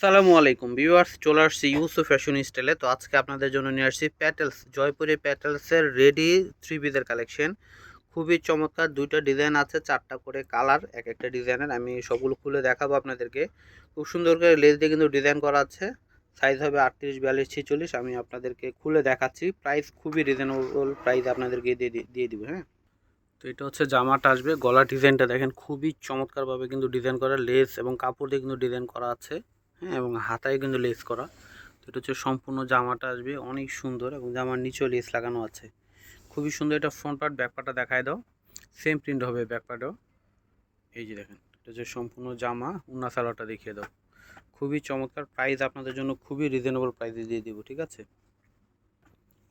আসসালামু আলাইকুম ভিউয়ার্স, চলে আসছি ইউসু ফ্যাশন স্টাইলে তো আজকে আপনাদের জন্য নিয়ে আসছি প্যাটেলস জয়পুরি প্যাটেলসের রেডি থ্রি পিসের কালেকশন। খুবই চমৎকার, দুইটা ডিজাইন আছে, চারটা করে কালার এক একটা ডিজাইনের। আমি সবগুলো খুলে দেখাবো আপনাদেরকে। খুব সুন্দর করে লেস দিয়ে কিন্তু ডিজাইন করা আছে। সাইজ হবে আটত্রিশ, বিয়াল্লিশ, ছিচল্লিশ। আমি আপনাদেরকে খুলে দেখাচ্ছি। প্রাইস খুবই রিজনেবল প্রাইস আপনাদেরকে দিয়ে দিয়ে দিব হ্যাঁ? তো এটা হচ্ছে জামাটা আসবে। গলা ডিজাইনটা দেখেন, খুবই চমৎকারভাবে কিন্তু ডিজাইন করা, লেস এবং কাপড় দিয়ে কিন্তু ডিজাইন করা আছে। হ্যাঁ এবং হাতায় কিন্তু লেস করা। তো এটা হচ্ছে সম্পূর্ণ জামাটা আসবে অনেক সুন্দর এবং জামার নিচেও লেস লাগানো আছে। খুবই সুন্দর এটা ফ্রন্ট পার্ট ব্যাক পার্টটা দেখায় দাও। সেম প্রিন্ট হবে ব্যাক এই যে দেখেন, এটা হচ্ছে সম্পূর্ণ জামা, উন্না সালোয়ারটা দেখিয়ে দাও। খুবই চমৎকার প্রাইস আপনাদের জন্য খুবই রিজনেবল প্রাইসে দিয়ে দেবো, ঠিক আছে?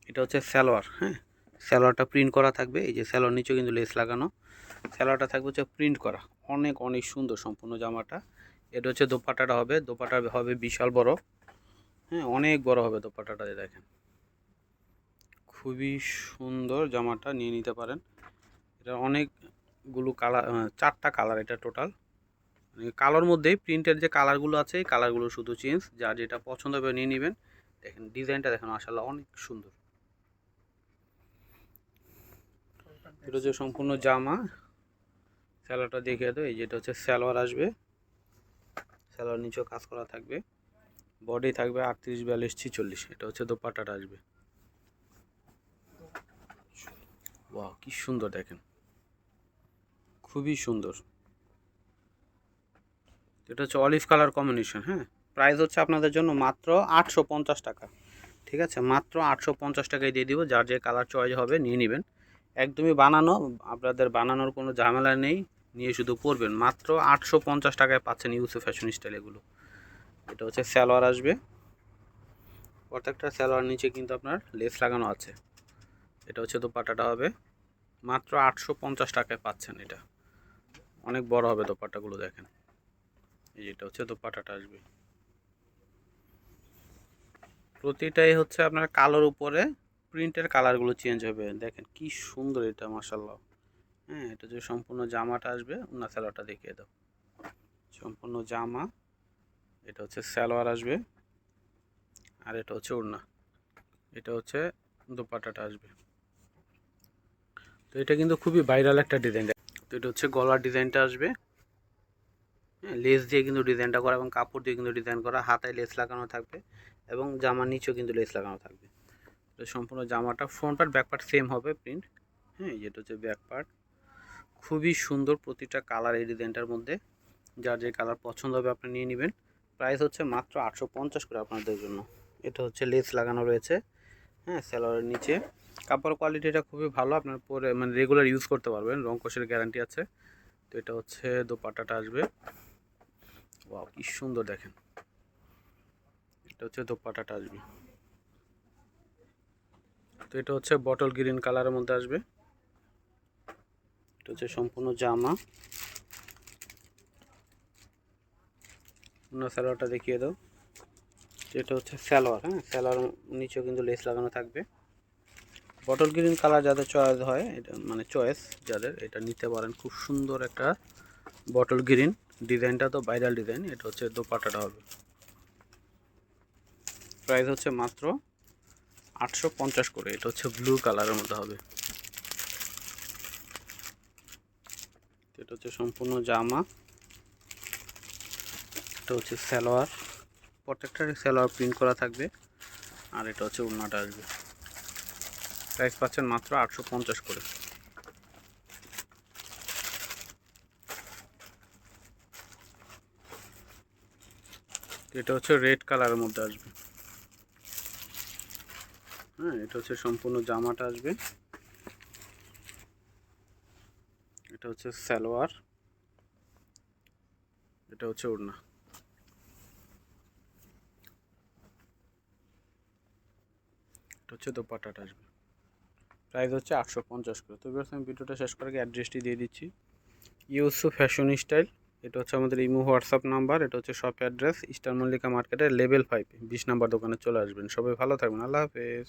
এটা হচ্ছে সালোয়ার হ্যাঁ? সালোয়ারটা প্রিন্ট করা থাকবে, এই যে সালোয়ার নিচেও কিন্তু লেস লাগানো। সালোয়ারটা থাকবে হচ্ছে প্রিন্ট করা। অনেক অনেক সুন্দর সম্পূর্ণ জামাটা। এটা হচ্ছে দোপাটাটা হবে, দোপাটা হবে বিশাল বড়। হ্যাঁ অনেক বড় হবে দোপাটাটা দেখেন। খুবই সুন্দর জামাটা নিয়ে নিতে পারেন। এটা অনেকগুলো কালার চারটা কালার এটা টোটাল। কালোর মধ্যেই প্রিন্টের যে কালারগুলো আছে, এই কালারগুলো শুধু চেঞ্জ। যার যেটা পছন্দ হবে নিয়ে নেবেন। দেখেন, ডিজাইনটা দেখেন, মাশাআল্লাহ, অনেক সুন্দর। এটা হচ্ছে সম্পূর্ণ জামা। স্যালোয়ারটা দেখিয়ে দাও, এই যেটা হচ্ছে স্যালোয়ার আসবে। স্যালোয়ার নিচেও কাজ করা থাকবে। বডি থাকবে আটত্রিশ, বিয়াল্লিশ, ছিচল্লিশ। এটা হচ্ছে দোপাট্টাটা আসবে। বাহ কি সুন্দর দেখেন। খুবই সুন্দর। এটা হচ্ছে অলিভ কালার কম্বিনেশন হ্যাঁ? প্রাইস হচ্ছে আপনাদের জন্য মাত্র আটশো পঞ্চাশ টাকা। ঠিক আছে? মাত্র আটশো পঞ্চাশ টাকায় দিয়ে দিব। যার যে কালার চয়েস হবে, নিয়ে নেবেন। একদমই বানানো, আপনাদের বানানোর কোনো ঝামেলা নেই। নিয়ে শুধু পরবেন। মাত্র আটশো পঞ্চাশ টাকায় পাচ্ছেন ইউসে ফ্যাশন স্টাইল এগুলো। এটা হচ্ছে স্যালোয়ার আসবে। প্রত্যেকটা স্যালোয়ার নিচে কিন্তু আপনার লেস লাগানো আছে। এটা হচ্ছে দোপাট্টাটা হবে। মাত্র আটশো পঞ্চাশ টাকায় পাচ্ছেন এটা। অনেক বড় হবে দোপাট্টাগুলো দেখেন। এই যে এটা হচ্ছে দোপাট্টাটা আসবে। প্রতিটাই হচ্ছে আপনার কালোর উপরে। প্রিন্টের কালারগুলো চেঞ্জ হবে। দেখেন কি সুন্দর এটা মাসাল্লাহ হ্যাঁ এটা যে সম্পূর্ণ জামাটা আসবে ওনা স্যালোয়ারটা দেখিয়ে দাও। সম্পূর্ণ জামা, এটা হচ্ছে স্যালোয়ার আসবে, আর এটা হচ্ছে ওড়না। এটা হচ্ছে দোপাট্টাটা আসবে। তো এটা কিন্তু খুবই ভাইরাল একটা ডিজাইন তো এটা হচ্ছে গলার ডিজাইনটা আসবে। হ্যাঁ লেস দিয়ে কিন্তু ডিজাইনটা করা এবং কাপড় দিয়ে কিন্তু ডিজাইন করা। হাতায় লেস লাগানো থাকবে এবং জামার নিচেও কিন্তু লেস লাগানো থাকবে। এটা সম্পূর্ণ জামাটা front part back part same হবে প্রিন্ট হ্যাঁ যেটা হচ্ছে ব্যাক পার্ট খুবই সুন্দর প্রতিটা কালার এই ডিজাইনটার মধ্যে। যার যে কালার পছন্দ হবে আপনি নিয়ে নেবেন। প্রাইস হচ্ছে মাত্র আটশো পঞ্চাশ করে আপনাদের জন্য। এটা হচ্ছে লেস লাগানো রয়েছে। হ্যাঁ স্যালোয়ারের নিচে। কাপড় কোয়ালিটিটা খুবই ভালো। আপনার পরে মানে রেগুলার ইউজ করতে পারবেন। রং কোষের গ্যারান্টি আছে। তো এটা হচ্ছে দোপাট্টাটা আসবে। ওয়াও কি সুন্দর দেখেন। এটা হচ্ছে দোপাট্টাটা আসবে। তো এটা হচ্ছে বটল গ্রিন কালারের মধ্যে আসবে। এটা হচ্ছে সম্পূর্ণ জামা। অন্য স্যালোয়ারটা দেখিয়ে দাও। এটা হচ্ছে স্যালোয়ার হ্যাঁ? স্যালোয়ার নিচেও কিন্তু লেস লাগানো থাকবে। বটল গ্রিন কালার যাদের চয়েস হয়, এটা মানে চয়েস যাদের, এটা নিতে পারেন। খুব সুন্দর একটা বটল গ্রিন ডিজাইনটা তো ভাইরাল ডিজাইন এটা হচ্ছে দোপাটাটা হবে। প্রাইস হচ্ছে মাত্র আটশো পঞ্চাশ করে, এটা হচ্ছে ব্লু কালারের মধ্যে হবে এটা হচ্ছে সম্পূর্ণ জামা। এটা হচ্ছে সালোয়ার। প্রত্যেকটার সালোয়ার প্রিন্ট করা থাকবে। আর এটা হচ্ছে উন্নাটা আসবে। প্রাইস পাচ্ছেন মাত্র আটশো পঞ্চাশ করে। এটা হচ্ছে রেড কালারের মধ্যে আসবে। হ্যাঁ এটা হচ্ছে সম্পূর্ণ জামাটা আসবে। এটা হচ্ছে সালোয়ার, এটা হচ্ছে ওড়না। এটা হচ্ছে দোপাট্টাটা আসবে। প্রাইস হচ্ছে আটশো পঞ্চাশ করে। তো আমি ভিডিওটা শেষ করার আগে অ্যাড্রেসটি দিয়ে দিচ্ছি। ইউসু ফ্যাশন স্টাইল এটা হচ্ছে আমাদের ইমো হোয়াটসঅ্যাপ নাম্বার, এটা হচ্ছে শপ অ্যাড্রেস ইস্টার মল্লিকা মার্কেটের লেভেল ফাইভ বিশ নাম্বার দোকানে চলে আসবেন। সবাই ভালো থাকবেন। আল্লাহ হাফেজ।